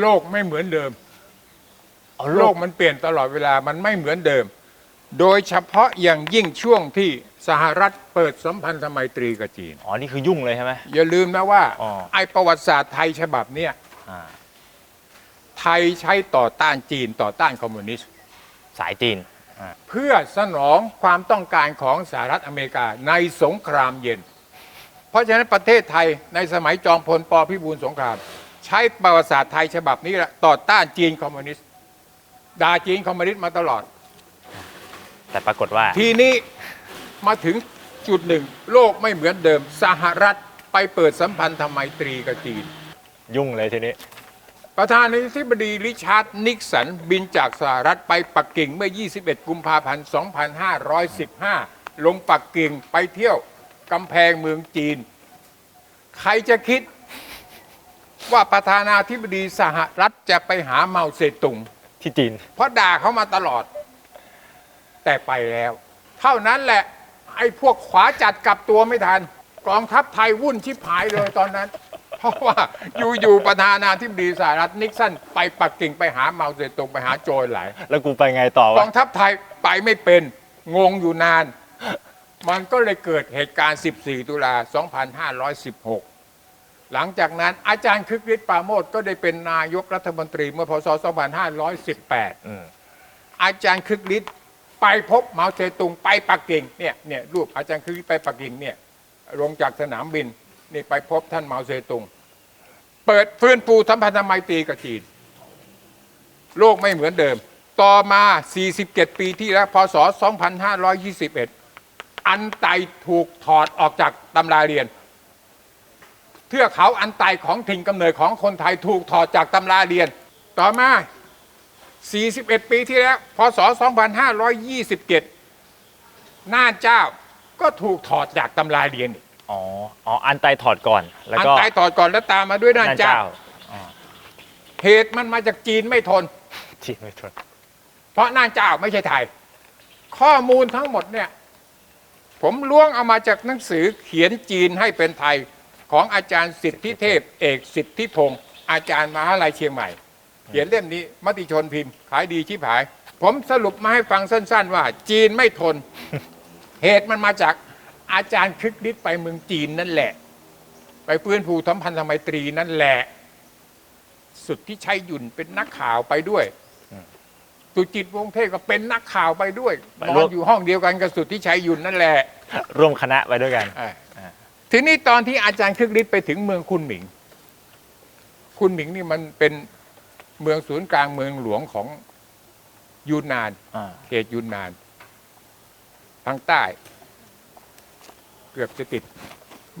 โลกไม่เหมือนเดิม เอาโลโลกกมันเปลี่ยนตลอดเวลามันไม่เหมือนเดิม โดยเฉพาะอย่างยิ่งช่วงที่สหรัฐเปิดสัมพันธไมตรีกับจีน อ๋อ นี่คือยุ่งเลยใช่ไหม อย่าลืมนะว่าอ๋อ ไอ้ประวัติศาสตร์ไทยฉบับเนี้ยอ่าไทยใช้ต่อต้านจีนต่อต้านคอมมิวนิสต์สายจีน เพื่อสนองความต้องการของสหรัฐอเมริกาในสงครามเย็น เพราะฉะนั้นประเทศไทยในสมัยจอมพลปพิบูลสงคราม ใช้ประวัติศาสตร์ไทยฉบับนี้แหละต่อต้านจีนคอมมิวนิสต์ด่าจีนคอมมิวนิสต์มาตลอด แต่ปรากฏว่า ทีนี้มาถึงจุดหนึ่ง โลกไม่เหมือนเดิม สหรัฐไปเปิดสัมพันธไมตรีกับจีน ยุ่งเลยทีนี้ ประธานาธิบดีริชาร์ดนิกสัน บินจากสหรัฐไปปักกิ่งเมื่อ 21 กุมภาพันธ์ 2515 ลงปักกิ่งไปเที่ยวกำแพงเมืองจีน ใครจะคิด ว่าประธานาธิบดีสหรัฐจะไปหาเมาเซตุง ที่จีน เพราะด่าเขามาตลอด แต่ไปแล้ว เท่านั้นแหละ ไอ้พวกขวาจัดกลับตัวไม่ทันกองทัพไทยวุ่นชิบหายเลยตอนนั้น เพราะว่าอยู่ๆประธานาธิบดีสหรัฐนิกสันไปปักกิ่งไปหาเมาเซตงไปหาโจรหลายแล้วกูไปไงต่อกวะองทัพไทยไปไม่เป็นงงอยู่นาน มันก็เลยเกิดเหตุการณ์ 14 ตุลา 2516 หลังจากนั้นอาจารย์คึกฤทธิ์ปราโมทก็ได้เป็นนายกรัฐมนตรีเมื่อพศ 2518 อืม อาจารย์คึกฤทธิ์ไปพบเหมาเซตุงไปปักกิ่งเนี่ยเนี่ยรูปอาจารย์คึกฤทธิ์ไปปักกิ่งเนี่ยลงจากสนามบินนี่ไปพบท่านเหมาเซตุงเปิดฟื้นฟูสัมพันธไมตรีกับจีน โลกไม่เหมือนเดิม ต่อมา 47 ปีที่แล้วพศ 2521 อันไตถูกถอดออกจากตำราเรียน เทือกเขาอันไตของถิ่นกำเนิดของคนไทยถูกถอดจากตำราเรียน ต่อมา 41 ปีที่แล้ว พศ 2527น่านเจ้าก็ถูกถอดจากตำราเรียนอีกอ๋อ อ๋อ อันไตถอดก่อน แล้วอันก็ไตถอดก่อนแล้วตามมาด้วยน่านนั่นเจ้า เจ้าเหตุมันมาจากจีนไม่ทนจีนไม่ทนเพราะน่านเจ้าไม่ใช่ไทย ข้อมูลทั้งหมดเนี่ย ผมล้วงเอามาจากหนังสือเขียนจีนให้เป็นไทย ของอาจารย์สิทธิเทพ เอกสิทธิพงศ์อาจารย์มหาลัยเชียงใหม่ เขียนเล่มนี้มติชนพิมพ์ ขายดีชิบหาย ผมสรุปมาให้ฟังสั้น ๆ ว่า จีนไม่ทน เหตุมันมาจากอาจารย์คึกฤทธิ์ไปเมืองจีนนั่นแหละ ไปฟื้นฟูสัมพันธไมตรีนั่นแหละ สุดที่ชัยหยุ่นเป็นนักข่าวไปด้วยสุจิตวงศ์เทพก็เป็นนักข่าวไปด้วยไปนร่อวนมอยู่ห้องเดียวกันกับสุดที่ชัยหยุ่นนั่นแหละ ร่วมคณะไปด้วยกันอ่า ทีนี้ตอนที่อาจารย์คึกฤทธิ์ไปถึงเมืองคุณหมิง คุณหมิงนี่มันเป็นเมืองศูนย์กลางเมืองหลวงของยูนนาน อ่า เขตยูนนาน ทางใต้ เกือบจะติด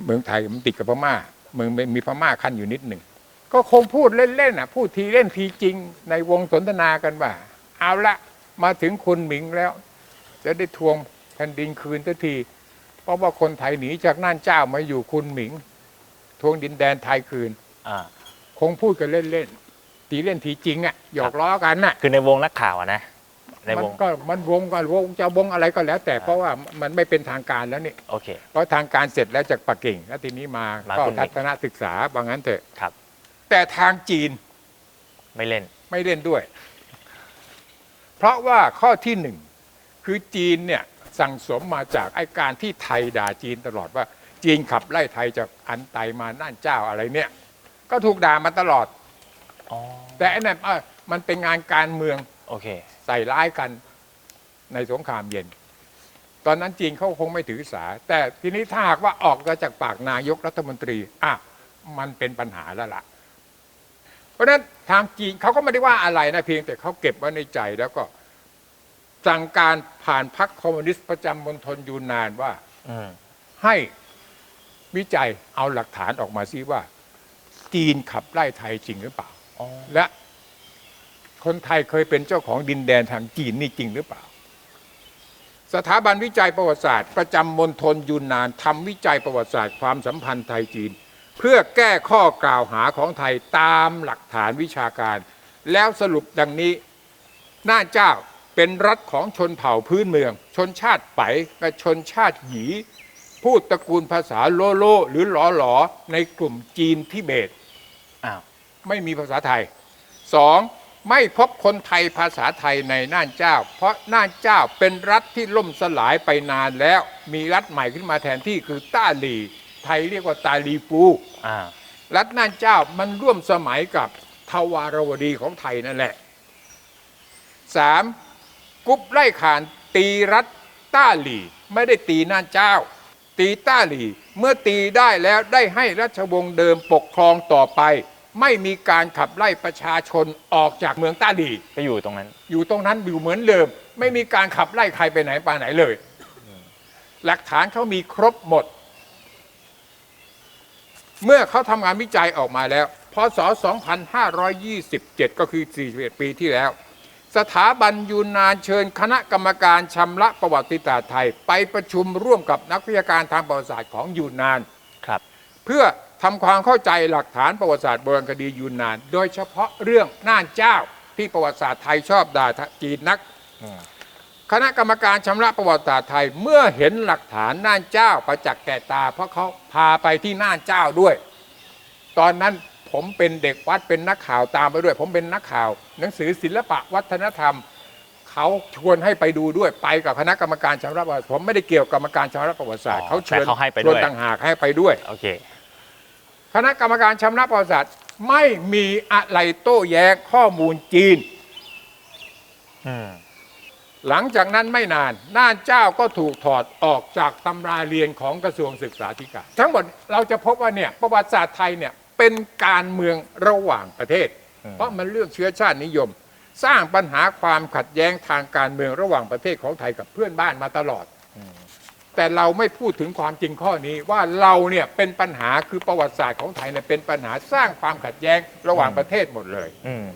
เมืองไทยมันติดกับพม่า เมืองมีพม่าขั้นอยู่นิดหนึ่ง ก็คงพูดเล่นๆน่ะพูดทีเล่นทีจริง ในวงสนทนากันว่า เอาละมาถึงคุณหมิงแล้ว จะได้ทวงแผ่นดินคืนทันที เพราะว่าคนไทยหนีจากน่านเจ้ามาอยู่คุณหมิง ทวงดินแดนไทยคืน อ่า คงพูดกันเล่นๆทีเล่นทีจริงอะหยอกล้อกันน่ะ คือในวงนักข่าวอะนะ ในมัวง ก็มันวงก็วงจะวงอะไรก็แล้ว แต่เพราะว่ามันไม่เป็นทางการแล้วนี่โอเค เพราะทางการเสร็จแล้วจากปักกิ่งแล้วทีนี้มามาก็คุณหมิง ทัศนศึกษาบางนั้นเถอะ ครับ แต่ทางจีนไม่เล่น ไม่เล่นด้วย เพราะว่าข้อที่หนึ่งคือจีนเนี่ย สั่งสมมาจากไอ้การที่ไทยด่าจีนตลอดว่า จีนขับไล่ไทยจากอันไตมาน่านเจ้าอะไรเนี่ย ก็ถูกด่ามาตลอด อ๋อ แต่ไอ้นั่นเอ้ยมันเป็นงานการเมืองโอเค ใส่ร้ายกันในสงครามเย็น ตอนนั้นจีนเขาคงไม่ถือสา แต่ทีนี้ถ้าหากว่าออกมาจากปากนายกรัฐมนตรีอะมันเป็นปัญหาแล้วล่ะ เพราะฉะนั้นทางจีนเขาก็ไม่ได้ว่าอะไรนะเพียงแต่เขาเก็บไว้ในใจแล้วก็ สั่งการผ่านพรรคคอมมิวนิสต์ประจำมณฑลยูนนานว่าอืมให้วิจัยเอาหลักฐานออกมาซิว่า จีนขับไล่ไทยจริงหรือเปล่าอ๋อและคนไทยเคยเป็นเจ้าของดินแดนทางจีนนี่จริงหรือเปล่า สถาบันวิจัยประวัติศาสตร์ ประจำมณฑลยูนนานทำวิจัยประวัติศาสตร์ความสัมพันธ์ไทยจีน เพื่อแก้ข้อกล่าวหาของไทยตามหลักฐานวิชาการ แล้วสรุปดังนี้น่านเจ้า เป็นรัฐของชนเผ่าพื้นเมือง ชนชาติไปกับชนชาติหยีพูดตระกูลภาษาโลโลหรือหลอหลอในกลุ่มจีนทิเบตอ้าวไม่มีภาษาไทยสองไม่พบคนไทยภาษาไทยในน่านเจ้า เพราะน่านเจ้าเป็นรัฐที่ล่มสลายไปนานแล้ว มีรัฐใหม่ขึ้นมาแทนที่คือต้าหลี ไทยเรียกว่าตาลีปูอ่ารัฐน่านเจ้ามันร่วมสมัยกับทวารวดีของไทยนั่นแหละสาม กุ๊บไล่ขานตีรัฐต้าหลีไม่ได้ตีน่านเจ้า ตีต้าหลีเมื่อตีได้แล้วได้ให้รัชวงศ์เดิมปกครองต่อไป ไม่มีการขับไล่ประชาชนออกจากเมืองต้าหลีก็อยู่ตรงนั้น อยู่ตรงนั้นอยู่เหมือนเดิม ไม่มีการขับไล่ใครไปไหนไปไหนเลย หลักฐานเขามีครบหมด เมื่อเขาทำงานวิจัยออกมาแล้วพศ 2527 ก็คือ 41 ปีที่แล้ว สถาบันยูนนานเชิญคณะกรรมการชำระประวัติศาสตร์ไทย ไปประชุมร่วมกับนักวิชาการทางประวัติศาสตร์ของยูนนาน ครับ เพื่อทำความเข้าใจหลักฐานประวัติศาสตร์โบราณคดียูนนาน โดยเฉพาะเรื่องน่านเจ้าที่ประวัติศาสตร์ไทยชอบด่าจีนนักอืมคณะกรรมการชำระประวัติศาสตร์ไทยเมื่อเห็นหลักฐานน่านเจ้าประจักษ์แก่ตา เพราะเขาพาไปที่น่านเจ้าด้วย ตอนนั้น ผมเป็นเด็กวัดเป็นนักข่าวตามไปด้วย ผมเป็นนักข่าว หนังสือศิลปะวัฒนธรรม เขาชวนให้ไปดูด้วยไปกับคณะกรรมการชำระประวัติผมไม่ได้เกี่ยวกับกรรมการชำระประวัติศาสตร์อ๋อเขาเชิญแต่เขาให้ไปชด้วนวยต่างหากให้ไปด้วย โอเค คณะกรรมการชำระประวัติศาสตร์ไม่มีอะไรโต้แย้งข้อมูลจีน อืม หลังจากนั้นไม่นาน น่านเจ้าก็ถูกถอดออกจากตำราเรียนของกระทรวงศึกษาธิการ ทั้งหมดเราจะพบว่าเนี่ยประวัติศาสตร์ไทยเนี่ย เป็นการเมืองระหว่างประเทศอืมเพราะมันเรื่องเชื้อชาตินิยม สร้างปัญหาความขัดแย้งทางการเมืองระหว่างประเทศของไทยกับเพื่อนบ้านมาตลอด แต่เราไม่พูดถึงความจริงข้อนี้ว่าเราเนี่ยเป็นปัญหาคือประวัติศาสตร์ของไทยเนี่ยเป็นปัญหาสร้างความขัดแย้งระหว่างประเทศหมดเลยอืม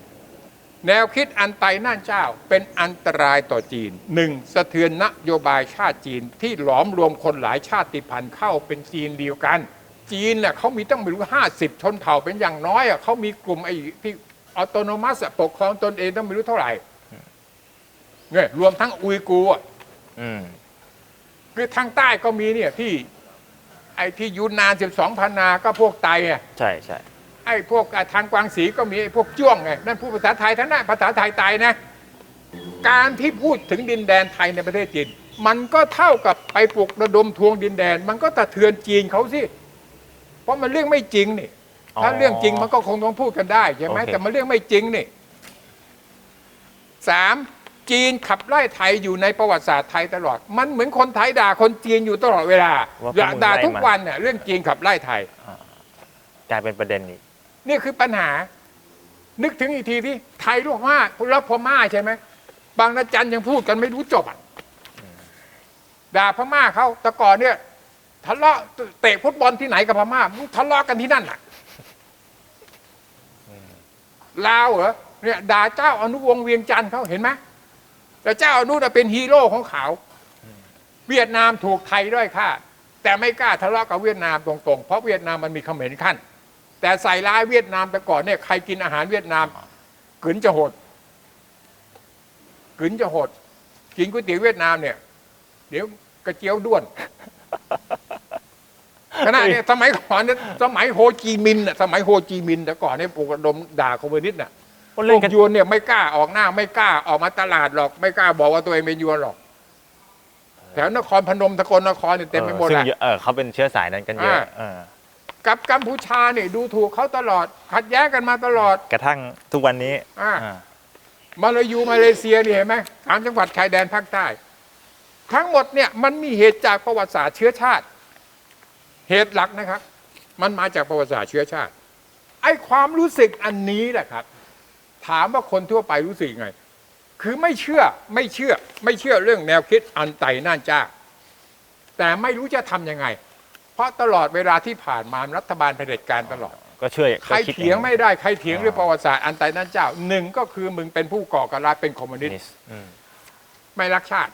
แนวคิดอันไตน่านเจ้าเป็นอันตรายต่อจีนหนึ่งสะเทือนนโยบายชาติจีนที่หลอมรวมคนหลายชาติพันธุ์เข้าเป็นจีนเดียวกัน จีนเนี่ยเขามีตั้งไม่รู้ห้าสิบชนเผ่าเป็นอย่างน้อยอะเขามีกลุ่มไอ้ที่ออโตโนมัสปกครองตนเองต้องไม่รู้เท่าไหร่เนี่ยรวมทั้งอุยกูร์อะอืมคือทางใต้ก็มีเนี่ยที่ ไอ้ที่ยูนนานสิบสองพันนาก็พวกไตอะใช่ใช่ไอ้พวกอะทางกวางสีก็มีไอ้พวกจ้วงไงนั่นพูดภาษาไทยทั้งนั้นภาษาไทยไตนะ การที่พูดถึงดินแดนไทยในประเทศจีนมันก็เท่ากับไปปลุกระดมทวงดินแดน มันก็สะเทือนจีนเขาสิ เพราะมันเรื่องไม่จริงนี่ถ้าเรื่องจริงมันก็คงต้องพูดกันได้ใช่ไหมโอเค แต่มันเรื่องไม่จริงนี่สามจีนขับไล่ไทยอยู่ในประวัติศาสตร์ไทยตลอด มันเหมือนคนไทยด่าคนจีนอยู่ตลอดเวลาว่าพวกมึงด่าไล่ทุกมา วันเนี่ยเรื่องจีนขับไล่ไทย กลายเป็นประเด็นอีก นี่คือปัญหา นึกถึงอีกทีที่ไทยลูกม่ารับพม่าใช่ไหมบางระจันยังพูดกันไม่รู้จบอะด่าพม่าเขาแต่ก่อนเนี่ย ทะเลาะเตะฟุตบอลที่ไหนกับพม่ามึงทะเลาะกันที่นั่นอะลาวเหรอเนี่ยด่าเจ้าอนุวงศ์เวียงจันทร์เขาเห็นไหมแต่เจ้าอนุน่ะเป็นฮีโร่ของเขา เวียดนามถูกไทยด้อยค่าแต่ไม่กล้าทะเลาะกับเวียดนามตรงๆ เพราะเวียดนามมันมีเขมรขั้น แต่ใส่ร้ายเวียดนามแต่ก่อนเนี่ยใครกินอาหารเวียดนามกึนจะโหดกึนจะโหด กินก๋วยเตี๋ยวเวียดนามเนี่ย เดี๋ยวกระเจียวด้วน ขณะเนี่ยสมัยก่อนเนี่ยสมัยโฮจีมินห์น่ะสมัยโฮจีมินห์แต่ก่อนเนี่ยปลุกระดมด่าคอมมิวนิสต์น่ะคนพเล่วนกกันยวนเนี่ยไม่กล้าออกหน้าไม่กล้าออกมาตลาดหรอก ไม่กล้าบอกว่าตัวเองเป็นยวนหรอกแถวนครพนมสกลนครเนี่ยเต็มไปหมดซึ่แหงละเยอะเออเขาเป็นเชื้อสายนั้นกันเยอะอ่า เออกับกัมพูชาเนี่ยดูถูกเขาตลอด ขัดแย้งกันมาตลอด กระทั่งทุกวันนี้อ่า อ่ามาลายูมาเลเซียนี่เห็นไหมสามจังหวัดชายแดนภาคใต้ ทั้งหมดเนี่ยมันมีเหตุจากประวัติศาสตร์เชื้อชาติ เหตุหลักนะครับ มันมาจากประวัติศาสตร์เชื้อชาติ ไอ้ความรู้สึกอันนี้แหละครับ ถามว่าคนทั่วไปรู้สึกยังไง คือไม่เชื่อไม่เชื่อไม่เชื่อเรื่องแนวคิดอันไตน่านจ้า แต่ไม่รู้จะทำยังไง เพราะตลอดเวลาที่ผ่านมารัฐบาลเผด็จการตลอด ก็ช่วยใครก็คิดเถียงไม่ได้ใครเถียงอ๋อเรื่องประวัติศาสตร์อันไตนั่นเจ้าหนึ่งก็คือมึงเป็นผู้ก่อการร้ายเป็นคอมมิวนิสต์นิสต์อืมไม่รักชาติ